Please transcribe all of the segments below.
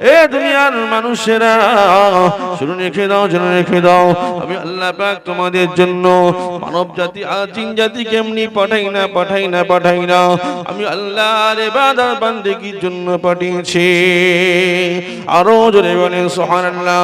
এ দুনিয়ার মানুষেরা। শুনে রেখে দাও শুনে রেখে দাও। আমি আল্লাহ পাক তোমাদের জন্য মানব জাতি আর জিন জাতি কেমনি পাঠাই না পাঠাই না পাঠাই না। আমি আল্লাহর ইবাদত বান্দেগীর জন্য পাঠিয়েছি। আরও জোরে বলেন, সুবহানাল্লাহ।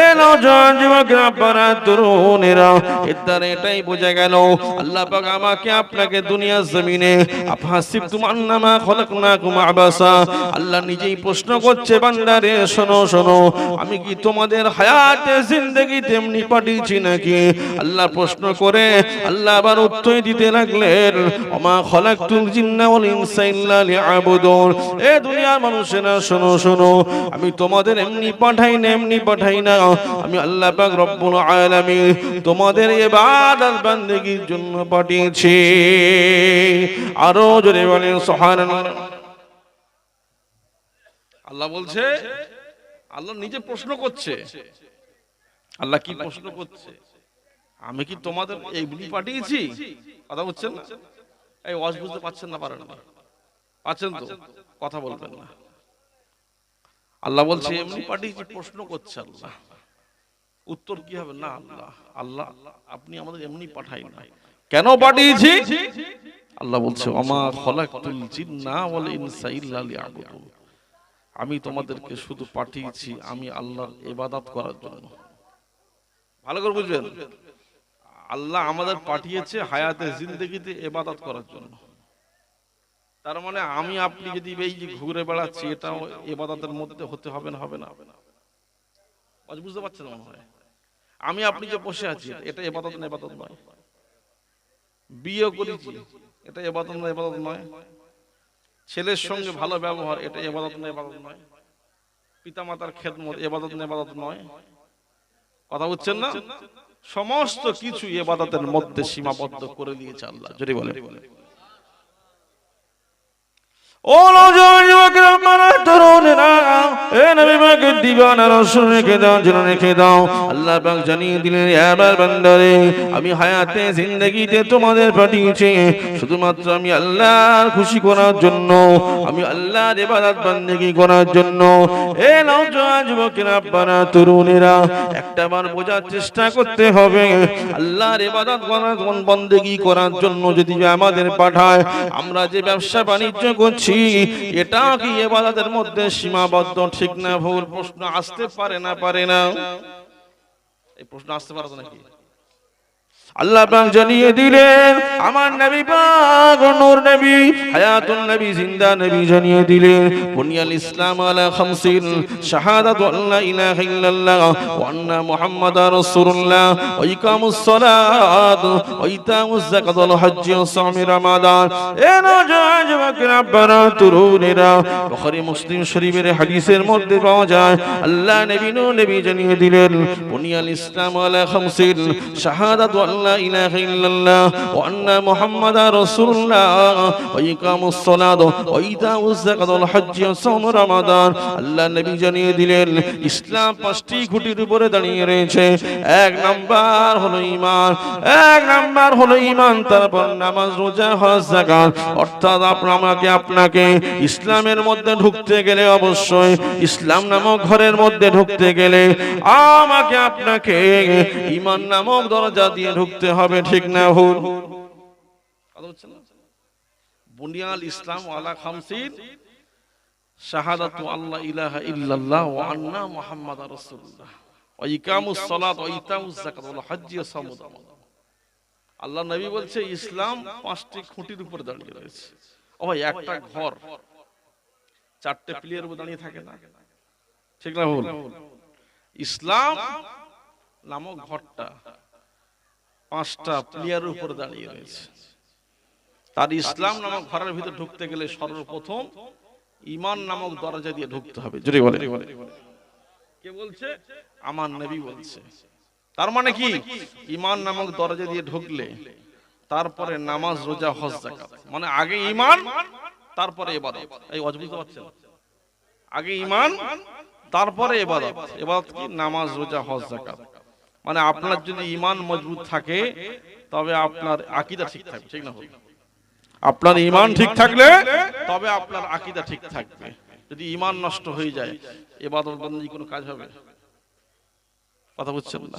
এ নওজোয়ান যুবকরা আপনারা তরুণেরা এর এটাই বোঝা গেল। আল্লাহ পাক আমাকে আপনাকে দুনিয়ার জমিনে আফাসিব তুমান নামা খলকনাকুম আবাসা। আল্লাহ নিজেই প্রশ্ন করছে, বান্দারে শোনো শোনো শোনো, আমি কি তোমাদের হায়াতে জিন্দেগি তেমনি পাঠিয়েছি নাকি? আল্লাহ প্রশ্ন করে, আল্লাহ আবার উত্তর দিতে লাগলেন, ওমা খলাকতুল জিন্না ওয়াল ইনসা ইল্লা লিয়াবুদুন। এ দুনিয়ার মানুষেরা, শোনো শোনো, আমি তোমাদের এমনি পাঠাই না, এমনি পাঠাই না। আমি আল্লাহ পাক রব্বুল আলামিন তোমাদের ইবাদত বান্দেগীর জন্য পাঠিয়েছি। আরও জোরে বলেন, সুবহানাল্লাহ। আল্লাহ বলছে আল্লাহ নিজে প্রশ্ন করছে। আল্লাহ কি প্রশ্ন করছে? আমি কি তোমাদের এইগুলি পাঠিয়েছি? কথা বলছেন না? এই ওয়াজ বুঝতে পারছেন না পারেন না। পাচ্ছেন তো? কথা বলবেন না। আল্লাহ বলছে এমনি পাঠিয়েছি প্রশ্ন করছে আল্লাহ। উত্তর কি হবে? না আল্লাহ। আল্লাহ আপনি আমাদের এমনি পাঠাই না। কেন পাঠিয়েছি? আল্লাহ বলছে অমা খলাকতুল জিন্না ওয়াল ইনসা ইল্লা লিয়াবুদুন। আমি তোমাদেরকে শুধু পাঠিয়েছি আমি আল্লাহর ইবাদত করার জন্য। ভালো করে বুঝবেন? আল্লাহ আমাদের পাঠিয়েছে হায়াতে জিন্দগিতে ইবাদত করার জন্য। তার মানে আমি আপনি যদি এই যে ঘুরে বেড়াচ্ছি এটাও ইবাদতের মধ্যে হতে হবে না হবে না আজ বুঝতে পারছেন মনে হয়? আমি আপনি যে বসে আছি এটা ইবাদত না ইবাদত নয়। বিয়ে করেছি এটা এবাদত না এবাদত নয়। ছেলের সঙ্গে ভালো ব্যবহার এটা এবাদত নেবাদত এবাদত নয়। পিতামাতার খেদমত এবাদত নেবাদত এবাদত নয়। কথা বুঝছেন না? সমস্ত কিছু এবাদতের মধ্যে সীমাবদ্ধ করে দিয়েছে আল্লাহ। যদি বলে ও নওজোয়ান যুবকেরা আপনারা তরুণেরা আল্লাহ আমি হায়াতে, জিন্দগিতে তোমাদের পাঠিয়েছি। শুধুমাত্র আমি আল্লাহর খুশি করার জন্য, আমি আল্লাহর ইবাদত বান্দেগি করার জন্য। এ নওজোয়ান যুবকেরা আপনারা তরুণেরা, একটা বার বোঝার চেষ্টা করতে হবে। আল্লাহর ইবাদত করার বন্দেগি করার জন্য যদি আমাদের পাঠায়, আমরা যে ব্যবসা বাণিজ্য করছি এটা কি এবাদতের মধ্যে সীমাবদ্ধ? ঠিক না, ভুল প্রশ্ন আসতে পারে না পারে না। এই প্রশ্ন আসতে পারে নাকি? আল্লাহ পাক জানিয়ে দিলেন, আমার নবী পাক নূর নবী, হায়াতুন নবী, জিন্দা নবী জানিয়ে দিলেন, বুনিয়াল ইসলাম আলা খামসিন, শাহাদাতু আল্লা ইলাহা ইল্লাল্লাহ ওয়া আন্না মুহাম্মাদার রাসূলুল্লাহ, ওয়া ইকামুস সালাত, ওয়া ইতাউজ যাকাত ওয়াল হজ্জ ওয়া সাওমি রমাদান। এ নওজোয়ান যুবকেরা আপনারা তরুণেরা বুখারী, মুসলিম শরীফের হাদিসের মধ্যে পাওয়া যায়, আল্লাহ নবী নূর নবী জানিয়ে দিলেন, বুনিয়াল ইসলাম আলা খামসিন, শাহাদাতু لا إله إلا الله وأن محمد رسول الله وإقام الصلاة وإيتاء الزكاة والحج وصوم رمضان আল্লাহ নবী জানিয়ে দিলেন ইসলাম পাঁচটি খুঁটির উপরে দাঁড়িয়ে রয়েছে এক নাম্বার হলো ঈমান এক নাম্বার হলো ঈমান তারপর নামাজ রোজা হজ যাকাত অর্থাৎ আপনার আমাকে আপনাকে ইসলামের মধ্যে ঢুকতে গেলে অবশ্যই ইসলাম নামক ঘরের মধ্যে ঢুকতে গেলে আমাকে আপনাকে ঈমান নামক দরজা দিয়ে ঢুকতে হবে ঠিক না, ভুল? বুনিয়াল ইসলাম আলা খামসিন, শাহাদাতু আল্লাহ ইলাহা ইল্লাল্লাহ ওয়া আন্না মুহাম্মাদার রাসূলুল্লাহ। ওয়া ইকামুস সালাত ওয়া ইতাউজ যাকাত ওয়াল হজ্জ ওয়া সাওম আল্লাহ নবী বলছে, ইসলাম পাঁচটি খুঁটির উপর দাঁড়িয়ে রয়েছে। ও ভাই, একটা ঘর, চারটে প্লেয়ার উপর দাঁড়িয়ে থাকে না? ঠিক না, ভুল? ইসলাম নামক ঘরটা পাঁচটা প্লেয়ারের উপর দাঁড়িয়ে রয়েছে। তার ইসলাম নামক ঘরের ভিতর ঢুকতে গেলে সর্বপ্রথম ইমান নামক দরজা দিয়ে ঢুকতে হবে। জোরে বলে কে বলছে? আমার নবী বলছে। তার মানে কি? ইমান নামক দরজা দিয়ে ঢুকলে তারপরে নামাজ, রোজা, হজ, যাকাত। মানে আগে ইমান তারপরে ইবাদত এই ওয়াজ বুঝতে আগে ইমান তারপরে ইবাদত ইবাদত কি? নামাজ, রোজা, হজ, যাকাত। মানে আপনার যদি ইমান মজবুত থাকে তবে আপনার আকিদা ঠিক থাকবে ঠিক না আপনার ইমান ঠিক থাকলে তবে আপনার আকিদা ঠিক থাকবে। যদি ইমান নষ্ট হয়ে যায় এবাদত বন্দী কোনো কাজ হবে? কথা বুঝছেন না?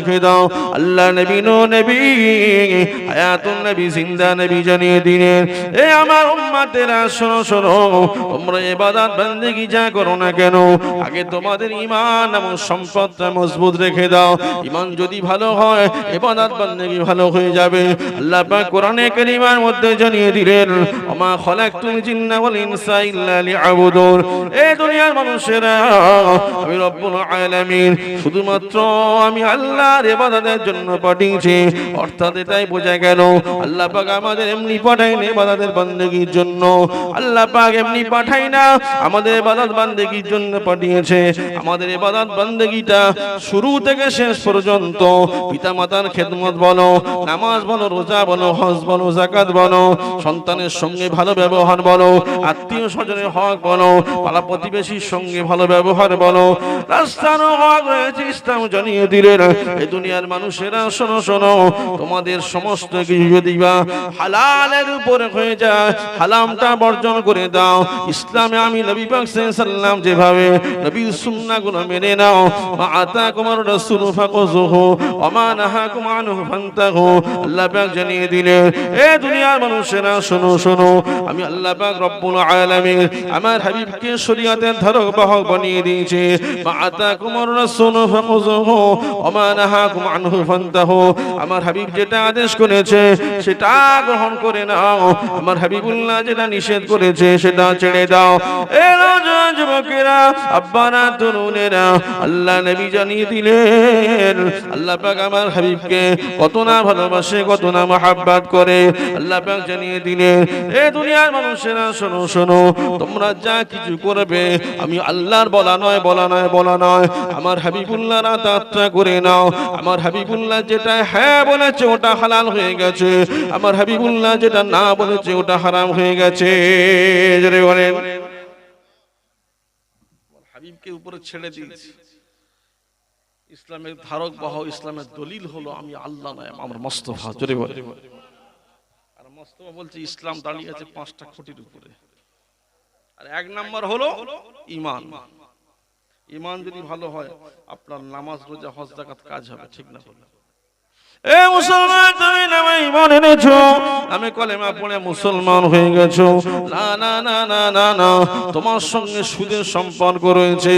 রেখে দাও আল্লাহ নবী নো নবী, হায়াতুন নবী, জিন্দা নবী জানিয়ে দিলেন, এ আমার উম্মতেরা, শোনো শোনো, তোমরা ইবাদত বন্দেগী যা করো না কেন, আগে তোমাদের ঈমান এবং সম্পদটা মজবুত রেখে দাও, ঈমান যদি ভালো হয়, ইবাদত বন্দেগী ভালো হয়ে যাবে। আল্লাহ পাক কোরআনে কারীমের মধ্যে জানিয়ে দিলেন, ওমা খলাকতুল জিন্না ওয়াল ইনসা ইল্লা লিআবুদুন এই দুনিয়ার মানুষেরা, আমি রব্বুল আলামিন, শুধুমাত্র আমি আল্লাহর ইবাদতের জন্য পাঠিয়েছি। অর্থাৎ এটাই বোঝা গেল, আল্লাহ পাক আমাদের এমনি পাঠাই না ইবাদতের বান্দেগীর জন্য। আল্লাহ পাক এমনি পাঠাই না, আমাদের ইবাদত বান্দেগীর জন্য পাঠিয়েছে। আমাদের ইবাদত বান্দেগীটা শুরু থেকে শেষ পর্যন্ত পিতা মাতার খেদমত বলো, নামাজ বলো, রোজা বলো, হজ বলো জাকাত বলো, সন্তানের সঙ্গে ভালো ব্যবহার বলো, আত্মীয় স্বজনের হক বলো পালা প্রতিবেশীর সঙ্গে ভালো ব্যবহার বলো। রাস্তার হক রয়েছে ইসলাম জানিয়ে দিলেন এই দুনিয়ার মানুষেরা, শোনো শোনো, তোমাদের সমস্ত কিছু যদি বা হালালের উপরে হয়ে যায়, হালামটা বর্জন করে দাও। ইসলামে আমি নবী পাক সাল্লাম যেভাবে নবীর সুন্নাহগুলো মেনে নাও, মা আতাকুম আর রাসূল ফাকুযুহু, ওয়া মা নাহাকুম আনহু ফান্তাহু, আল্লাহ পাক জানিয়ে দিলেন, এ দুনিয়ার মানুষেরা, শোনো শোনো, আমি আল্লাহ পাক রব্বুল আলামিন আমার হাবিবকে শরীয়তের ধারক বাহক বানিয়ে দিয়েছে। মা আতাকুম আর রাসূল ওয়া মা নাহাকুম আনহু ফান্তাহু। আমার হাবিব যেটা আদেশ করেছে, সেটা গ্রহণ করে নাও। আমার হাবিবুল্লাহ যেটা নিষেধ করেছে, সেটা ছেড়ে দাও। এ যুবকেরা, আব্বারা, তরুণেরা, আল্লাহ নবী জানিয়ে দিলেন, আল্লাহ পাক আমার হাবিবকে কত না ভালোবাসে, কত না মহাব্বাত করে, আল্লাহ পাক জানিয়ে দিলেন, এ দুনিয়ার মানুষেরা, শোনো শোনো, তোমরা যা কিছু করবে, আমি আল্লাহর বলা নয় বলা নয় বলা নয়। আমার হাবিবুল্লাহ রাতাত্রা করে নাও আমার হাবিবুল্লাহ যেটা হ্যাঁ বলেছে, ওটা হালাল হয়ে গেছে। আমার হাবিবুল্লাহ যেটা না বলেছে, ওটা হারাম হয়ে গেছে। বলেন। হাবিবকে উপরে ছেড়ে দিয়েছি। ইসলামের ধারক বাহ ইসলামের দলিল হলো আমি আল্লাহ নয়, আমার মস্তফা। জোরে বলে আর মস্তফা বলছে, ইসলাম দাঁড়িয়ে আছে পাঁচটা খুঁটির উপরে। আর এক নাম্বার হলো ইমান। ইমান যদি ভালো হয়, আপনার নামাজ, রোজা, হজ জাকাত কাজ হবে, ঠিক না? বলে মুসলমান হয়ে না না না না না না, তোমার সঙ্গে সুদের সম্পর্ক রয়েছে।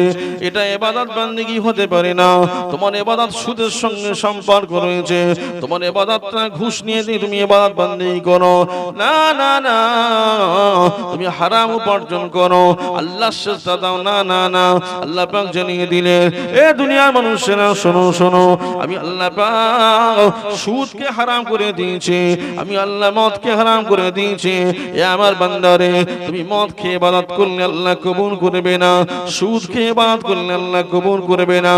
এটা এবাদত হতে পারে না। তোমার এবাদত সুদের সঙ্গে সম্পর্ক রয়েছে। তোমার ঘুষ নিয়ে দিয়ে তুমি এবাদত বান্দিগি করো, না না না তুমি হারাম উপার্জন করো। আল্লাহ শেষটা দাও। না না না। আল্লাহ পাক জানিয়ে দিলেন এ দুনিয়ার মানুষেরা, শোনো শোনো, আমি আল্লাহ পাক সুদকে হারাম করে দিয়েছি। আমি আল্লাহ মদকে হারাম করে দিয়েছি। এ আমার বান্দারে, তুমি মদ খেয়ে ইবাদত করলে আল্লাহ কবুল করবে না। সুদ খেয়ে ইবাদত করলে আল্লাহ কবুল করবে না।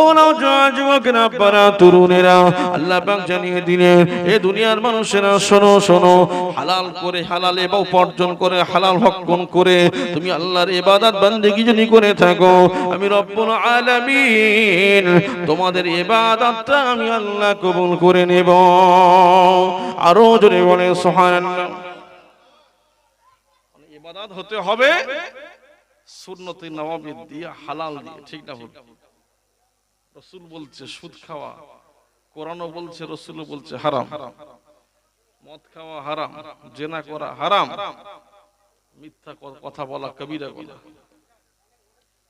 ও নাও যুবকেরা পারা তরুণেরা, আল্লাহ পাক জানিয়ে দিলেন এ দুনিয়ার মানুষেরা, শোনো শোনো, হালাল করে, হালালে বা উপার্জন করে হালাল হক্ষণ করে? তুমি আল্লাহর ইবাদত বান্দেগী যদি করে থাকো, আমি রব্বুল আলামিন তোমাদের ইবাদতটা আমি আল্লাহ কবুল করে নেব। আরও জোরে বলে, সুবহানাল্লাহ। মানে ইবাদত হতে হবে, সুন্নতে নবাবী দিয়ে হালাল দিয়ে, ঠিক না ভুল? রসুল বলছে, সুদ খাওয়া। কোরআনও বলছে, রসুলও বলছে, হারাম। মদ খাওয়া হারাম, জেনা করা হারাম। মিথ্যা কথা বলা কবিরা বলা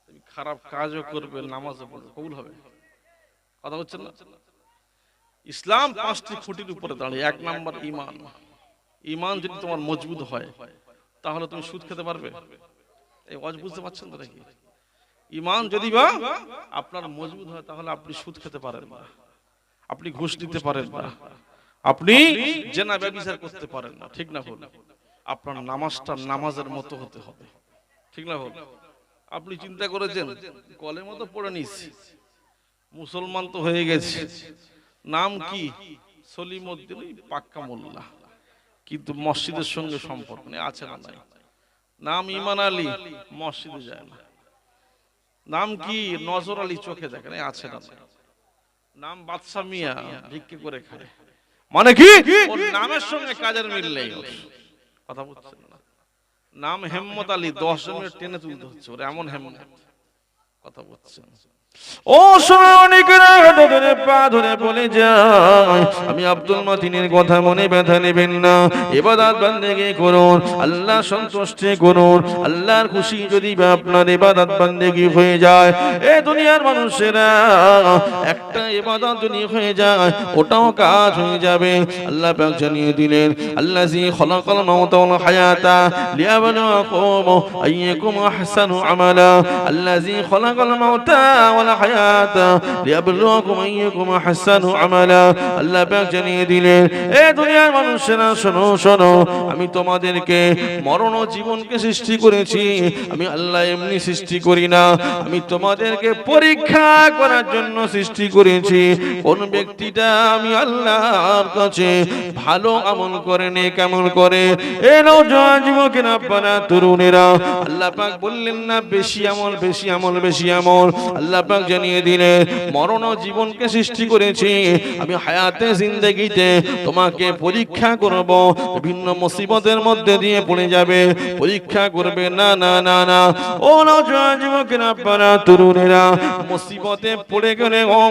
তুমি খারাপ কাজও করবে, নামাজও পড়বে, কবুল হবে। কথা হচ্ছে না? ইসলাম পাঁচটি খুঁটির উপরে দাঁড়িয়ে, এক নাম্বার ইমান ইমান যদি তোমার মজবুত হয়, তাহলে তুমি সুদ খেতে পারবে। এই অজ বুঝতে পারছেন তো নাকি? ইমান যদি বা আপনার মজবুত হয়, তাহলে আপনি সুদ খেতে পারেন না। আপনি ঘুষ দিতে পারেন না। আপনি জেনা ব্যবচার করতে পারেন না। ঠিক না ভুল? আপনার নামাজটা নামাজের মতো হতে হবে। ঠিক না ভুল আপনি চিন্তা করেছেন কলের মতো পড়ে নিস মুসলমান তো হয়ে গেছে। নাম কি? সলিমউদ্দিন ওই পাক্কা মোল্লা। কিন্তু মসজিদের সঙ্গে সম্পর্ক নেই আছে না নাই? নাম ইমান আলী মসজিদে যায় না। নাম কি? নজর আলী চোখে দেখে নাই আছে না নাম বাদশা মিয়া ভিক্ষে করে খায়। মানে কি? ওর নামের সঙ্গে কাজের মিল নেই। কথা বুঝছেন না। নাম হেম্মত আলী, দশ জনের টেনে তুলতে হচ্ছে, ওর এমন হেম্মত। কথা বুঝছেন। ও ধরে, পা ধরে বলে যায়, আমি আব্দুল মাতিনের কথা মনে ব্যথা নেবেন না। এবাদাত বান্দেগি করুন আল্লাহ সন্তুষ্টি করুন, আল্লাহর খুশি যদি আপনার এবাদাত বান্দেগি হয়ে যায়। এ দুনিয়ার মানুষেরা, একটা এবাদত যদি হয়ে যায়, ওটাও কাজ হয়ে যাবে। আল্লাহ পাক জানিয়ে দিলেন আল্লাজি খলাকাল মাউতা ওয়াল হায়াতা লিয়াবলুয়াকুম আইয়াকুম আহসানু আমালা। আল্লাজি খলাকাল মাউতা ওয়াল হায়াতা লিয়াবলুয়াকুম আইয়াকুম আহসানু আল্লাহ পাক জানিয়ে দিলেন, এ দুনিয়ার মানুষেরা, শোনো শোনো, আমি তোমাদেরকে মরণ ও জীবনকে সৃষ্টি করেছি। আমি আল্লাহ এমনি সৃষ্টি করি না। আমি তোমাদেরকে পরীক্ষা করার জন্য সৃষ্টি করেছি। কোন ব্যক্তিটা আমি আল্লাহর কাছে ভালো আমল করে নে কেমন করে, এ নওজোয়ান যুবকেরা আপনারা তরুণেরা, আল্লাহ পাক বললেন, না, বেশি আমল বেশি আমল বেশি আমল। আল্লাহ পাক জানিয়ে দিলেন মরণ জীবনকে সৃষ্টি করেছি। আমি হায়াতে, জিন্দেগিতে তোমাকে পরীক্ষা করব। বিভিন্ন মুসিবতের মধ্যে দিয়ে পড়ে যাবে। পরীক্ষা করবে, না না না না। ও যুবকেরা, আপনারা, তরুণেরা, মুসিবতে পড়ে গেলে, ও,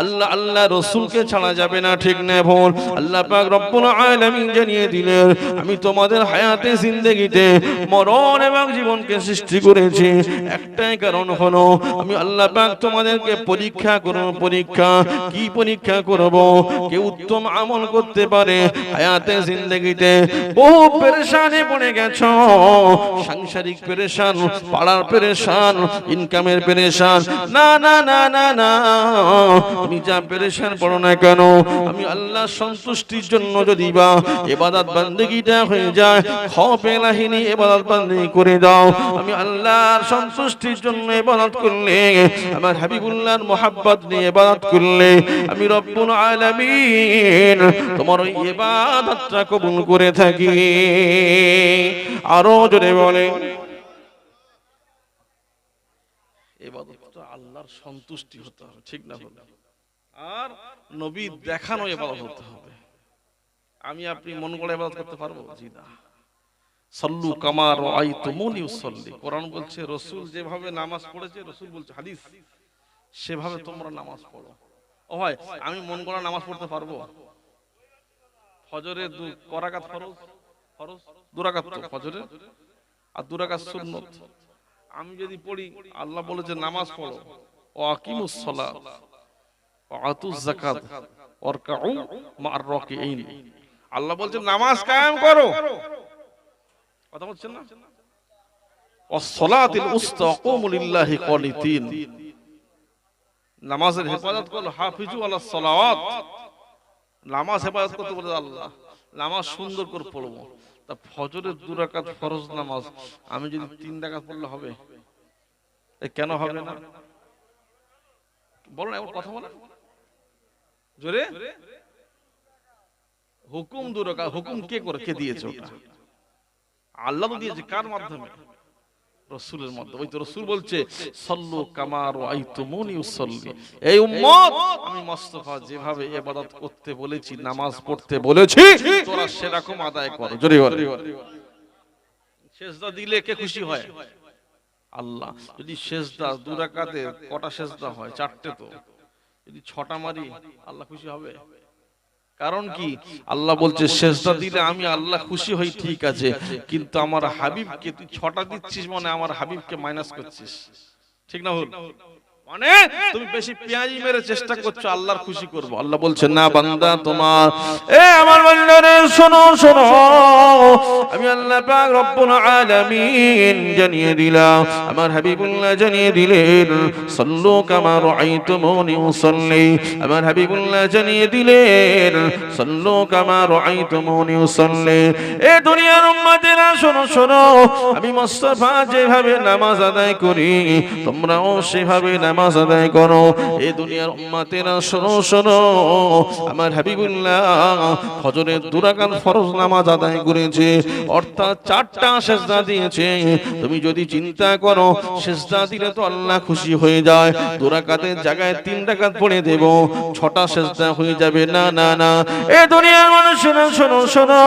আল্লাহ আল্লাহ রসুলকে ছাড়া যাবে না, ঠিক না, ভুল। আল্লাহ পাক রব্বুল আলামিন জানিয়ে দিলেন, আমি তোমাদের হায়াতে, জিন্দেগিতে মরণ এবং জীবনকে সৃষ্টি করেছি। একটাই কারণ হলো, আমি আল্লাহ পাক তোমাদেরকে পরীক্ষা করব, পরীক্ষা। কি পরীক্ষা করব? কে উত্তম আমল করতে পারে হায়াতে জিন্দেগিতে। বহু পেরেশানে পড়ে গেছো। সাংসারিক পেরেশান, পাড়ার পেরেশান ইনকামের পেরেশান। না না না না না। তুমি যা পেরেশান পড়ো না কেন? আমি আল্লাহ সন্তুষ্টির জন্য যদি বা এবাদাত বান্দেগিটা হয়ে যায়, খপে লাহিনী এবাদাত বান্দেগি করে দাও। আমি আল্লাহর সন্তুষ্টির জন্য এবাদাত করলে আমার হাবিবুল্লাহর মোহাব্বত নিয়ে এবাদাত করলে আমি রব্বুল আলামিন তোমার ওই এবাদতটা কবুল করে থাকি। আরও জোরে বলে। এবাদতটা আল্লাহর সন্তুষ্টি হতে হবে, ঠিক না আর নবী দেখানো এবাদত হতে হবে। আমি আপনি মন করে এবাদত করতে পারব? জি না। সল্লু কামার আই তুমুনি কোরআন বলছে, রসুল যেভাবে নামাজ পড়েছে, রসুল বলছে হাদিস। সেভাবে তোমরা নামাজ পড়ো। ও ভাই আমি মন করা নামাজ পড়তে পারব? ফজরে দু করাকাত ফরজ? ফরজ? দুরাকাত তো ফজরে আর দুরাকাত সুন্নত? আমি যদি পড়ি আল্লাহ বলে যে নামাজ পড়ো। ও আকিমুস সালাত ও আতুজ যাকাত ওয়ারকাউ মা'আর রাকিঈন। আল্লাহ বলছে নামাজ কায়েম করো। কথা বলছেন না? ওয়াস-সালাতিল উস্তা কুমু লিল্লাহি কানিতিন নামাজের হেফাজত করো হাফিজু আলাস সালাওয়াত। নামাজ হেফাজত করতে বলে আল্লাহ নামাজ সুন্দর করে পড়ব। তা ফজরের দু রাকাত ফরজ নামাজ আমি যদি তিন রাকাত পড়লে হবে? এ কেন হবে না? বলো না? একবার কথা বলো জোরে? হুকুম দু রাকাত হুকুম কে করে কে দিয়েছে ওটা? আল্লাহ দিয়েছে কার মাধ্যমে? রসুলের মাধ্যমে ওই তো রসুল বলছে সল্লু কামার আইতুমুনি উসল্লি। এই উম্মত আমি মুস্তাফা যেভাবে ইবাদত করতে বলেছি নামাজ পড়তে বলেছি তোরা সেরকম আদায় কর। জোরে বল সেজদা দিলে কে খুশি হয়? আল্লাহ। যদি সেজদা দু রাকাতে কটা সেজদা হয় চারটে তো। যদি ছটা মারি আল্লাহ খুশি হবে? কারণ কি? আল্লাহ বলছে শেষটা দিলে আমি আল্লাহ খুশি হই ঠিক আছে। কিন্তু আমার হাবিবকে তুই ছটা দিচ্ছিস মানে আমার হাবিবকে মাইনাস করছিস। ঠিক না ভুল। মানে তুমি বেশি পেঁয়াজি মেরে চেষ্টা করছ, আল্লাহর খুশি আল্লাহ না বান্দা, তোমার এ, আমার বান্দারে, শোনো শোনো। আমি আল্লাহ পাক রব্বুল আলামিন জানিয়ে দিলাম, আমার হাবিবুল্লাহ জানিয়ে দিলেন, সল্লু কামা রাআইতুমুনি উসাল্লি। আমার হাবিবুল্লাহ জানিয়ে দিলেন, সল্লু কামা রাআইতুমুনি উসাল্লি। এ, দুনিয়ার উম্মতেরা, শোনো শোনো। আমি মুস্তাফা যেভাবে নামাজ আদায় করি, তোমরাও সেভাবে আদায় করো। এ দুনিয়ার উম্মতেরা, শোনো শোনো। আমার হাবিবুল্লাহ ফজরের দুরাকান ফরজ নামাজ আদায় করেছে, অর্থাৎ চারটা সেজদা দিয়েছে। তুমি যদি চিন্তা করো, সেজদা দিলে তো আল্লাহ খুশি হয়ে যায়। দুরাকাতের জায়গায় তিন রাকাত পড়ে দেব, ছটা সেজদা হয়ে যাবে। না না না। এ দুনিয়ার মানুষেরা শোনো শোনো শোনো।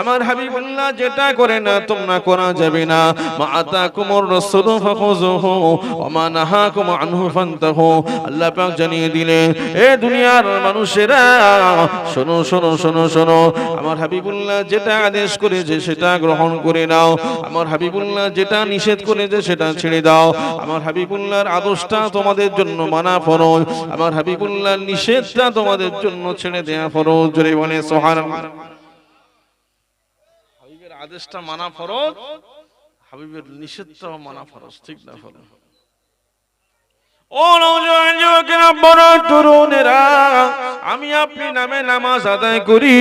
আমার হাবিবুল্লাহ যেটা করে না, তোমরা করা যাবে না। মা আতাকুমুর রাসূলু ফাখুযুহু, ওয়া মা নাহাকুম আনহু ফান্তাহু আল্লাহ জানিয়ে দিলেন, এ দুনিয়ার মানুষেরা, শোনো শোনো শোনো শোনো, আমার হাবিবুল্লাহ যেটা আদেশ করেছে সেটা গ্রহণ করে নাও, আমার হাবিবুল্লাহ যেটা নিষেধ করেছে সেটা ছেড়ে দাও, আমার হাবিবুল্লাহর আদর্শটা তোমাদের জন্য মানা ফরজ, আমার হাবিবুল্লাহর নিষেধটা তোমাদের জন্য ছেড়ে দেয়া ফরজ। জোরে বলে আদেশটা মানা ফরজ, হাবিবের নিষেধটাও মানা ফরজ, ঠিক না ফরজ? আমি আপনি নামে নামাজ আদায় করি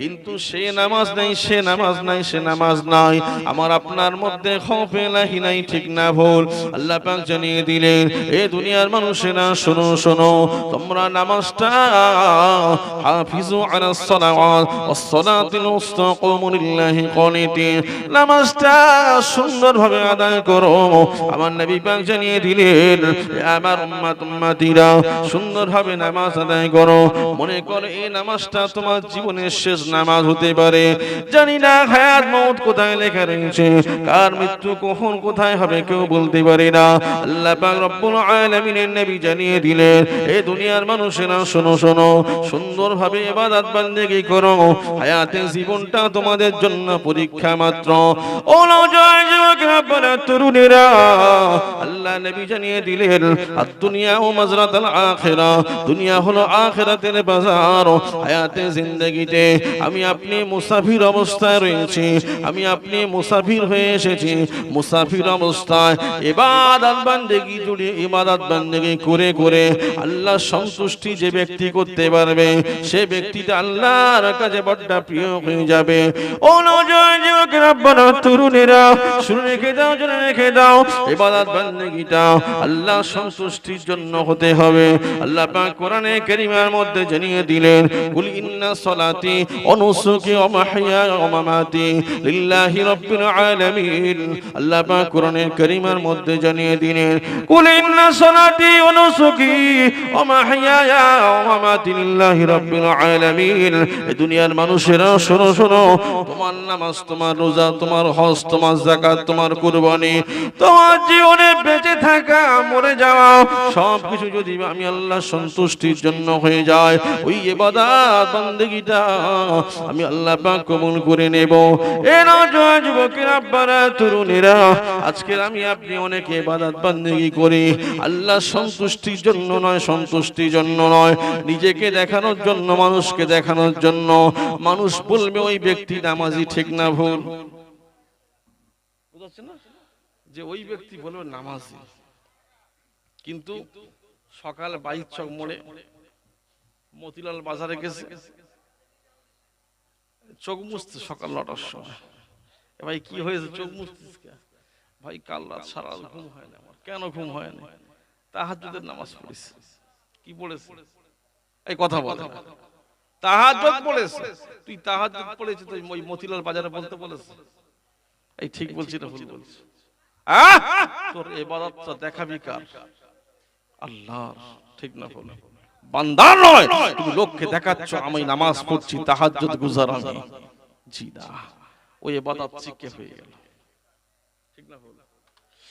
কিন্তু সে নামাজ নাই সে নামাজ নাই সে নামাজ নাই আমার আপনার মধ্যে খৌফে লাহি নাই ঠিক না ভুল আল্লাহ পাক জানিয়ে দিলেন এ দুনিয়ার মানুষেরা শোনো শোনো তোমরা নামাজটা হাফিজু আলাস সালাওয়াত ওয়াস সালাতিল উসতা লিল্লাহি নামাজটা সুন্দরভাবে আদায় করো আমার নবী পাক জানিয়ে দিলেন আমার উম্মাত উম্মাতিরা সুন্দরভাবে নামাজ আদায় করো। মনে করো এই নামাজটা তোমার জীবনের শেষ নামাজ হতে পারে। জানি না হায়াত কোথায় লেখা রয়েছে, কার মৃত্যু কখন কোথায় হবে কেউ বলতে পারে না। আল্লাহ পাক রব্বুল আলামিনের নবী জানিয়ে দিলেন এই দুনিয়ার মানুষেরা শোনো শোনো, সুন্দরভাবে ইবাদত বান্দেগি করো। হায়াতের জীবনটা তোমাদের জন্য পরীক্ষা মাত্র। ও নওজোয়ান তরুণেরা, আল্লাহ নবী জানিয়ে দিলেন আর দুনিয়া ও মাজরাতাল আখিরা। দুনিয়া হলো আখিরাতের বাজার হায়াতে জিন্দেগিতে। আমি আপনি মুসাফির অবস্থায় রয়েছি, আমি আপনি মুসাফির হয়ে এসেছি, মুসাফির অবস্থায়। ইবাদত বান্দেগি জুড়ে, ইবাদত বান্দেগি করে করে আল্লাহ সন্তুষ্টি যে ব্যক্তি করতে পারবে, সে ব্যক্তিটা আল্লাহর কাছে বড্ড প্রিয় হয়ে যাবে। ও নজয় যুবকেরা বড় তরুণেরা, শুনে রেখে দাও, জেনে রেখে দাও, ইবাদত বান্দেগিটা আল্লাহ সন্তুষ্টির জন্য হতে হবে। আল্লাহ পাক কোরআনে কারীমের মধ্যে জানিয়ে দিলেন, কুল ইন্না সলাতি ওয়া নুসুকি ওয়া মাহইয়া ওয়া মামাতি লিল্লাহি রাব্বিল আলামিন। আল্লাহ পাক কোরআনে কারীমের মধ্যে জানিয়ে দিলেন, কুল ইন্না সলাতি ওয়া নুসুকি ওয়া মাহইয়া ওয়া মামাতি লিল্লাহি রাব্বিল আলামিন। এই দুনিয়ার মানুষেরা, শোনো শোনো, তোমার নামাজ, তোমার রোজা, তোমার হজ, তোমার যাকাত, তোমার কুরবানি, তোমার জীবনে বেঁচে থাকা মরে যাওয়া সব কিছু যদি আমি আল্লাহ সন্তুষ্টির জন্য হয়ে যায়, ওই বান্দেগিটা আমি আল্লাহ কবুল করে নেব। যুবকেরা, আব্বারা, তরুণেরা আমি আপনি অনেক বান্দেগি করি। আল্লাহ সন্তুষ্টির জন্য নয়, সন্তুষ্টির জন্য নয়। নিজেকে দেখানোর জন্য, মানুষকে দেখানোর জন্য। মানুষ বলবে ওই ব্যক্তি নামাজি, ঠিক না ভুল? যে ওই ব্যক্তি বলবে নামাজি। কিন্তু সকাল বাইশ চক মোড়ে মতিলাল বাজারে গেছে। চোখ মুছতে সকাল নটার সময়। ভাই, কি হয়েছে? চোখ মুছতিস ভাই, কাল রাত সারা ঘুম হয় না আমার। কেন ঘুম হয় না? তাহাজ্জুদের নামাজ পড়েছে কি পড়েছে? এই কথা বলে। তাহাজ্জুদ পড়েছে। তুই তাহাজ্জুদ পড়েছিস তুই ওই মতিলাল বাজারে বলতে বলেছে। এই ঠিক বলছি না, ভুল বলছি? তোর এবাদতটা দেখাবি কার? আল্লাহ, ঠিক না বলে। বান্দার নয়, তুমি লোককে দেখাচ্ছ, আমি নামাজ পড়ছি, তাহাজ্জুদ গুজার আমি জি না, ওই শিখে হয়ে গেল। ঠিক না বলে।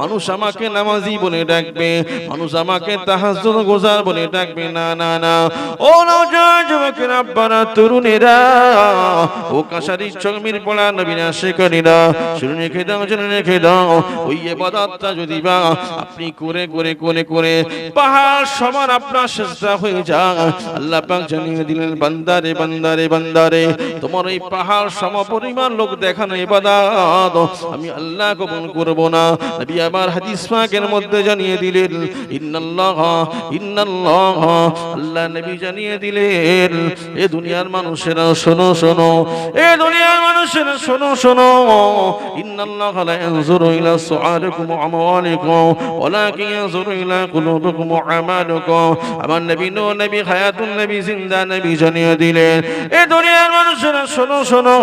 মানুষ আমাকে নামাজি বলে ডাকবে। মানুষ আমাকে তাহাজ্জুদ গোজার বলে ডাকবে। না না না। ও নওজোয়ান যুবকের আব্বারা, তরুণেরা, ও কাশারি চকমির পড়া নবীনা শেখারিরা শুনে রেখে দাও, জেনে রেখে দাও, ওই এবাদতটা যদি বা আপনি করে করে করে করে পাহাড় সমান আপনার চেষ্টা হয়ে যায়। আল্লাহ পাক জানিয়ে দিলেন, বান্দারে বান্দারে বান্দারে, তোমার এই পাহাড় সম পরিমাণ লোক দেখানো ইবাদত। আমি আল্লাহ কবুল করব না। নবী আবার হাদিস পাকের মধ্যে জানিয়ে দিলেন, ইন্নাল্লাহ ইন্নাল্লাহ, আল্লাহ নবী জানিয়ে দিলেন, এ দুনিয়ার মানুষেরা শোনো শোনো, এ দুনিয়ার মানুষেরা শোনো শোনো, ইন্নাল্লাহ লা ইয়ানজুরু ইলা সুআরিকুম ওয়া আমওয়ালিকুম, ওয়ালাকিন ইয়ানজুরু ইলা কুলুবিকুম ওয়া আমালিকুম। আমার নবী নো নবী হায়াতুন, নবী জিন্দা, নবী জানিয়ে দিলেন, এ দুনিয়ার মানুষেরা শোনো শোনো,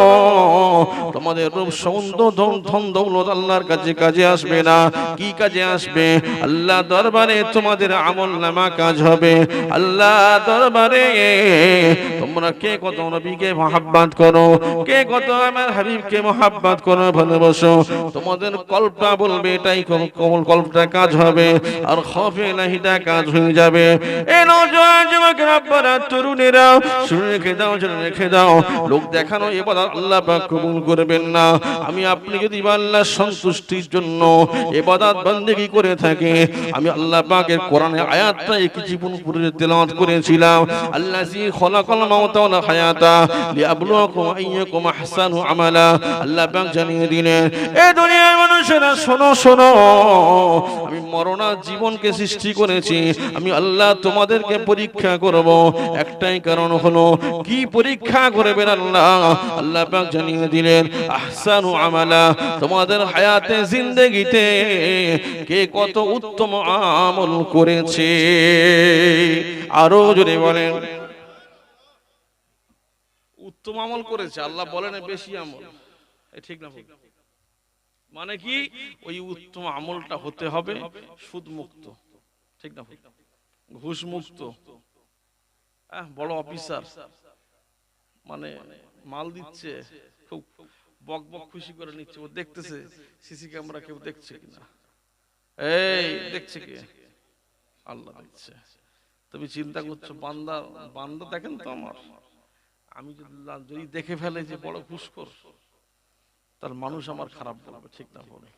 তোমাদের রূপ, সৌন্দর্য ধন, দৌলত আল্লাহর কাছে কাজে আসবে। না। কি কাজে আসবে? আল্লাহ দরবারে তোমাদের আমল নামা কাজ হবে। আল্লাহ দরবারে তোমরা কে কত নবীকে মহাব্বাত করো? কে কত আমার হাবিবকে মহাব্বাত করো? ভালোবাসো তোমাদের কল্পটা বলবে, এটাই কমল কল্পটা কাজ হবে। আর খফে নাহিটা কাজ হয়ে যাবে। এ তরুণেরা। শুনে রেখে দাও, জেনে রেখে দাও। লোক দেখানো এবার আল্লাহ কবুল করবেন না। আমি আপনি যদি বা আল্লাহর সন্তুষ্টির জন্য এবাদাত বান্দেগী করে থাকে। আমি আল্লাহ পাকের কোরআনের আয়াতটা একই জীবন পুরে তেলাওয়াত করেছিলাম। আল্লাজি খলাকাল মাউতা ওয়াল হায়াতা লিয়াবলুয়াকুম আইয়াকুম আহসানু আমালা। আল্লাহ পাক জানিয়ে দিলেন এই দুনিয়ার মানুষেরা, শোনো শোনো, আমি মরণা জীবনকে সৃষ্টি করেছি। আমি আল্লাহ তোমাদেরকে পরীক্ষা করব। একটাই কারণ হলো, কি পরীক্ষা করবেন আল্লাহ? আল্লাহ পাক জানিয়ে দিলেন, আহসানু আমালা, তোমাদের হায়াতে জিন্দেগিতে কে কত উত্তম আমল করেছে? আরও জোরে বলেন। উত্তম আমল করেছে, আল্লাহ বলেন বেশি আমল। ঠিক না মানে কি? ওই উত্তম আমলটা হতে হবে সুদ মুক্ত ঠিক না ঘুষ মুক্ত বড় অফিসার। মানে মাল দিচ্ছে, খুব বক বক খুশি করে নিচ্ছে, ও দেখতেছে সিসি ক্যামেরা কেউ দেখছে কিনা? এই, দেখছে কে? আল্লাহ দেখছে তুমি চিন্তা করছ, বান্দা বান্দা দেখেন তো আমার। আমি যদি দেখে ফেলে যে বড় ঘুষখোর তার মানুষ আমার খারাপ বলবে, ঠিক না বলে।